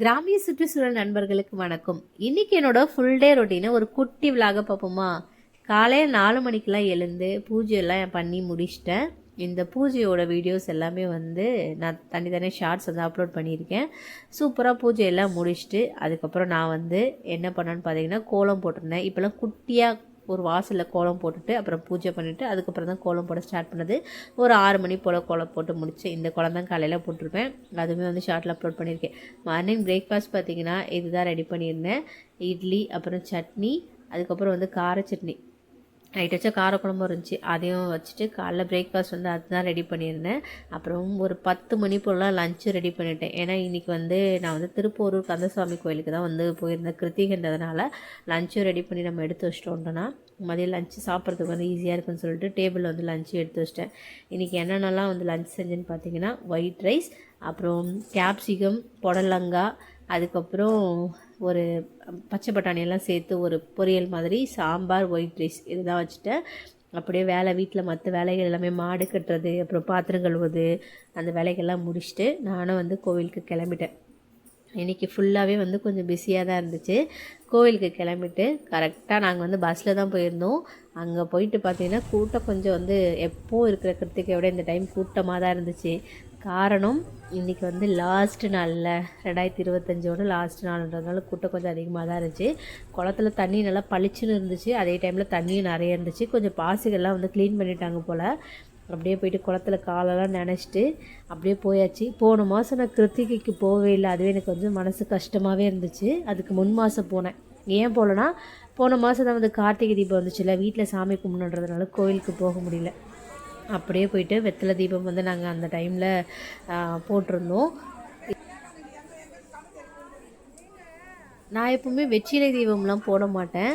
கிராமிய சுற்றுச்சூழல் நண்பர்களுக்கு வணக்கம். இன்னைக்கு என்னோட ஃபுல் டே ரொட்டீனை ஒரு குட்டி விலாக பார்ப்போமா? காலையில் நாலு மணிக்கெலாம் எழுந்து பூஜையெல்லாம் பண்ணி முடிச்சிட்டேன். இந்த பூஜையோட வீடியோஸ் எல்லாமே வந்து நான் தனித்தனியாக ஷார்ட்ஸ் வந்து அப்லோட் பண்ணியிருக்கேன். சூப்பராக பூஜையெல்லாம் முடிச்சுட்டு அதுக்கப்புறம் நான் வந்து என்ன பண்ணேன்னு பார்த்தீங்கன்னா கோலம் போட்டிருந்தேன். இப்போல்லாம் குட்டியாக ஒரு வாசலில் கோலம் போட்டுட்டு அப்புறம் பூஜை பண்ணிவிட்டு அதுக்கப்புறம் தான் கோலம் போட ஸ்டார்ட் பண்ணது. ஒரு ஆறு மணி போல் கோலம் போட்டு முடிச்சு இந்த கோலம் தான் காலையில் போட்டிருப்பேன். அதுவுமே வந்து ஷார்ட்டில் அப்லோட் பண்ணியிருக்கேன். மார்னிங் பிரேக்ஃபாஸ்ட் பார்த்தீங்கன்னா இதுதான் ரெடி பண்ணியிருந்தேன். இட்லி அப்புறம் சட்னி அதுக்கப்புறம் வந்து கார சட்னி. நைட் வச்ச காரக்குழம்பு இருந்துச்சு. அதையும் வச்சுட்டு காலைல பிரேக்ஃபாஸ்ட் வந்து அதுதான் ரெடி பண்ணியிருந்தேன். அப்புறம் ஒரு பத்து மணி போலாம் லஞ்சும் ரெடி பண்ணிட்டேன். ஏன்னா இன்றைக்கி வந்து நான் வந்து திருப்போரூர் கந்தசுவாமி கோயிலுக்கு தான் வந்து போயிருந்தேன். கிருத்திகன்றதுனால லஞ்சும் ரெடி பண்ணி நம்ம எடுத்து வச்சிட்டோம்னா மதியம் லஞ்சு சாப்பிட்றதுக்கு வந்து ஈஸியாக இருக்குன்னு சொல்லிட்டு டேபிளில் வந்து லஞ்சு எடுத்து வச்சிட்டேன். இன்றைக்கி என்னென்னலாம் வந்து லஞ்ச் செஞ்சேன்னு பார்த்தீங்கன்னா ஒயிட் ரைஸ் அப்புறம் கேப்சிகம் புடலங்காய் அதுக்கப்புறம் ஒரு பச்சை பட்டாணியெல்லாம் சேர்த்து ஒரு பொரியல் மாதிரி சாம்பார் ஒயிட் ரைஸ் இதுதான் வச்சுட்டேன். அப்படியே வேலை வீட்டில் மற்ற வேலைகள் எல்லாமே மாடு கட்டுறது அப்புறம் பாத்திரம் கழுவுது அந்த வேலைகள்லாம் முடிச்சுட்டு நானும் வந்து கோவிலுக்கு கிளம்பிட்டேன். இன்றைக்கி ஃபுல்லாகவே வந்து கொஞ்சம் பிஸியாக தான் இருந்துச்சு. கோவிலுக்கு கிளம்பிட்டு கரெக்டாக நாங்கள் வந்து பஸ்ஸில் தான் போயிருந்தோம். அங்கே போயிட்டு பார்த்தீங்கன்னா கூட்டம் கொஞ்சம் வந்து எப்போது இருக்கிற கிருத்திகை விட இந்த டைம் கூட்டமாக தான் இருந்துச்சு. காரணம் இன்றைக்கி வந்து லாஸ்ட் நாளில் ரெண்டாயிரத்தி இருபத்தஞ்சோட லாஸ்ட் நாள்ன்றதுனால கூட்டம் கொஞ்சம் அதிகமாக தான் இருந்துச்சு. குளத்துல தண்ணி நல்லா பளிச்சுன்னு இருந்துச்சு. அதே டைமில் தண்ணியும் நிறைய இருந்துச்சு. கொஞ்சம் பாசிகள்லாம் வந்து க்ளீன் பண்ணிட்டாங்க போல். அப்படியே போயிட்டு குளத்துல காலெல்லாம் நினச்சிட்டு அப்படியே போயாச்சு. போன மாதம் நான் கிருத்திகைக்கு போகவே இல்லை. அதுவே எனக்கு கொஞ்சம் மனசு கஷ்டமாகவே இருந்துச்சு. அதுக்கு முன் மாதம் போனேன். ஏன் போகலன்னா போன மாதம் தான் வந்து கார்த்திகை தீபம் வந்துச்சுல்ல வீட்டில் சாமி கும்பிடுன்றதுனால கோயிலுக்கு போக முடியல. அப்படியே போயிட்டு வெத்தலை தீபம் வந்து நாங்கள் அந்த டைமில் போட்டிருந்தோம். நான் எப்பவுமே வெற்றிலை தீபம்லாம் போட மாட்டேன்.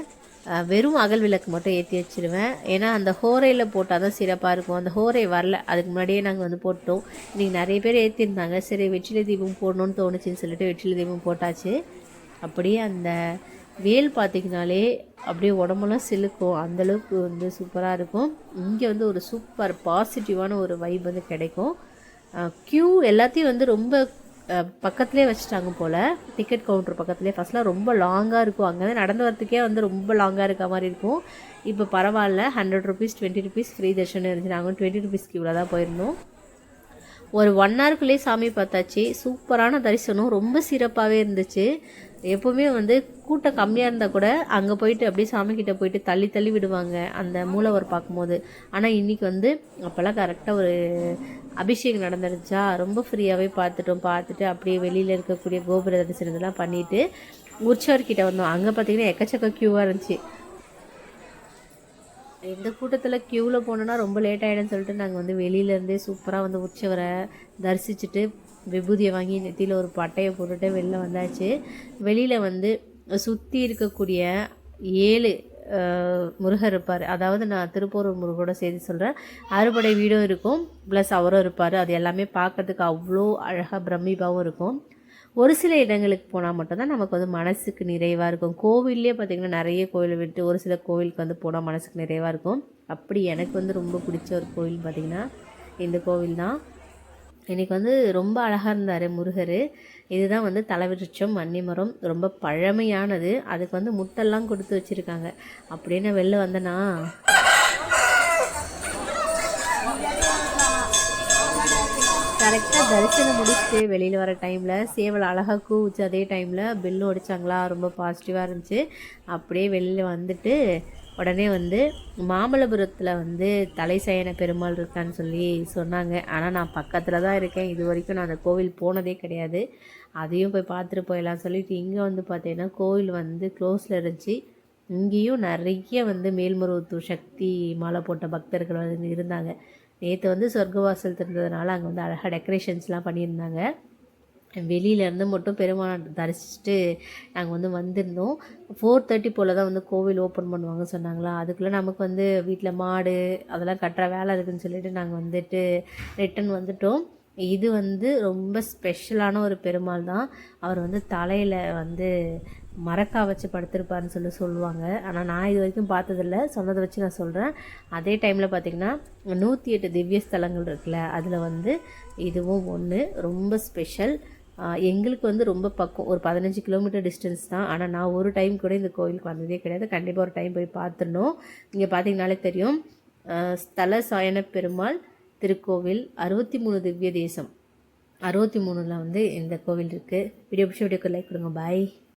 வெறும் அகல் விளக்கு மட்டும் ஏற்றி வச்சிருவேன். ஏன்னா அந்த ஹோரையில் போட்டால் தான் சிறப்பாக இருக்கும். அந்த ஹோரை வரல. அதுக்கு முன்னாடியே நாங்கள் வந்து போட்டோம் இன்றைக்கி நிறைய பேர் ஏற்றிருந்தாங்க சரி வெற்றிலை தீபம் போடணும்னு தோணுச்சுன்னு சொல்லிட்டு வெற்றிலை தீபம் போட்டாச்சு. அப்படியே அந்த வேல் பார்த்திங்கனாலே அப்படியே உடம்பெல்லாம் சிலுக்கும். அந்தளவுக்கு வந்து சூப்பராக இருக்கும். இங்கே வந்து ஒரு சூப்பர் பாசிட்டிவான ஒரு வைப் வந்து கிடைக்கும். க்யூ எல்லாத்தையும் வந்து ரொம்ப பக்கத்துலேயே வச்சுட்டாங்க போல். டிக்கெட் கவுண்டர் பக்கத்துலேயே ஃபஸ்ட்லாம் ரொம்ப லாங்காக இருக்கும். அங்கே நடந்து வரத்துக்கே வந்து ரொம்ப லாங்காக இருக்க மாதிரி இருக்கும். இப்போ பரவாயில்ல. Hundred rupees twenty rupees free darshan இருந்துச்சு. நாங்கள் டுவெண்ட்டி ருபீஸ் இவ்வளோ தான் போயிருந்தோம். ஒரு ஒன் ஹவருக்குள்ளேயே சாமி பார்த்தாச்சு. சூப்பரான தரிசனம். ரொம்ப சிறப்பாகவே இருந்துச்சு. எப்போவுமே வந்து கூட்டம் கம்மியாக இருந்தால் கூட அங்கே போயிட்டு அப்படியே சாமிக்கிட்ட போயிட்டு தள்ளி தள்ளி விடுவாங்க அந்த மூலவர் பார்க்கும்போது. ஆனால் இன்றைக்கி வந்து அப்போல்லாம் கரெக்டாக ஒரு அபிஷேகம் நடந்துருச்சா ரொம்ப ஃப்ரீயாகவே பார்த்துட்டோம். பார்த்துட்டு அப்படியே வெளியில் இருக்கக்கூடிய கோபுர தரிசனத்தெல்லாம் பண்ணிவிட்டு உற்சவர்கிட்ட வந்தோம். அங்கே பார்த்தீங்கன்னா எக்கச்சக்க க்யூவாக இருந்துச்சு. இந்த கூட்டத்தில் க்யூவில் போனோன்னா ரொம்ப லேட் ஆகிடும்னு சொல்லிட்டு நாங்கள் வந்து வெளியிலேருந்தே சூப்பராக வந்து உற்சவரை தரிசிச்சுட்டு விபூதியை வாங்கி நெத்தியில் ஒரு பட்டையை போட்டுட்டு வெளில வந்தாச்சு. வெளியில் வந்து சுற்றி இருக்கக்கூடிய ஏழு முருகர் இருப்பார். அதாவது நான் திருப்பூர் முருகோட சேர்த்து சொல்கிறேன் அறுபடை வீடும் இருக்கும். ப்ளஸ் அவரும் இருப்பார். அது எல்லாமே பார்க்கறதுக்கு அவ்வளோ அழகாக பிரமிப்பாகவும் இருக்கும். ஒரு சில இடங்களுக்கு போனால் மட்டும்தான் நமக்கு வந்து மனசுக்கு நிறைவாக இருக்கும். கோவில்லே பார்த்திங்கன்னா நிறைய கோவில் விட்டு ஒரு சில கோவிலுக்கு வந்து போனால் மனசுக்கு நிறைவாக இருக்கும். அப்படி எனக்கு வந்து ரொம்ப பிடிச்ச ஒரு கோவில் பார்த்திங்கன்னா இந்த கோவில் தான். இன்றைக்கி வந்து ரொம்ப அழகாக இருந்தார் முருகர். இதுதான் வந்து தலைவிருட்சம் மன்னிமரம். ரொம்ப பழமையானது. அதுக்கு வந்து முட்டெல்லாம் கொடுத்து வச்சுருக்காங்க. அப்படியே நான் வெளில வந்தேனா? கரெக்டாக தரிசனம் முடிச்சுட்டு வெளியில் வர டைமில் சேவல் அழகாக கூவிச்சு அதே டைமில் பெல்லும் அடித்தாங்களா ரொம்ப பாசிட்டிவாக இருந்துச்சு. அப்படியே வெளியில் வந்துட்டு உடனே வந்து மாமல்லபுரத்தில் வந்து தலைசயன பெருமாள் இருக்கான்னு சொல்லி சொன்னாங்க. ஆனால் நான் பக்கத்தில் தான் இருக்கேன். இது வரைக்கும் நான் அந்த கோவில் போனதே கிடையாது. அதையும் போய் பார்த்துட்டு போயிடலாம் சொல்லிட்டு இங்கே வந்து பார்த்தீங்கன்னா கோவில் வந்து க்ளோஸில் இருந்துச்சு. இங்கேயும் நிறைய வந்து மேல்மருவத்தூர் சக்தி மாலை போட்ட பக்தர்கள் வந்து இருந்தாங்க. நேற்று வந்து சொர்க்கவாசல் திறந்ததுனால அங்கே வந்து அழகாக டெக்கரேஷன்ஸ்லாம் பண்ணியிருந்தாங்க. வெளியிலேருந்து மட்டும் பெருமாள் தரிசிச்சுட்டு நாங்கள் வந்து வந்திருந்தோம். ஃபோர் தேர்ட்டி போல் தான் வந்து கோவில் ஓப்பன் பண்ணுவாங்க சொன்னாங்களா? அதுக்குள்ளே நமக்கு வந்து வீட்டில் மாடு அதெல்லாம் கட்டுற வேலை இருக்குன்னு சொல்லிட்டு நாங்கள் வந்துட்டு ரிட்டன் வந்துட்டோம். இது வந்து ரொம்ப ஸ்பெஷலான ஒரு பெருமாள் தான். அவர் வந்து தலையில் வந்து மரக்கா வச்சு படுத்திருப்பாருன்னு சொல்லி சொல்லுவாங்க. ஆனால் நான் இது வரைக்கும் பார்த்ததில்ல. சொன்னதை வச்சு நான் சொல்கிறேன் அதே டைமில் பார்த்திங்கன்னா நூற்றி எட்டு திவ்ய ஸ்தலங்கள் இருக்குல்ல அதில் வந்து இதுவும் ஒன்று ரொம்ப ஸ்பெஷல் எங்களுக்கு வந்து ரொம்ப பக்கம் ஒரு பதினஞ்சு கிலோமீட்டர் டிஸ்டன்ஸ் தான். ஆனால் நான் ஒரு டைம் கூட இந்த கோவிலுக்கு வந்ததே கிடையாது. கண்டிப்பாக ஒரு டைம் போய் பார்த்துடணும். இங்கே பார்த்தீங்கனாலே தெரியும். ஸ்தல சாயன பெருமாள் திருக்கோவில் அறுபத்தி மூணு திவ்ய தேசம். அறுபத்தி மூணில் வந்து இந்த கோவில் இருக்குது வீடியோ பிடிச்ச வீடியோக்கு லைக் கொடுங்க. பாய்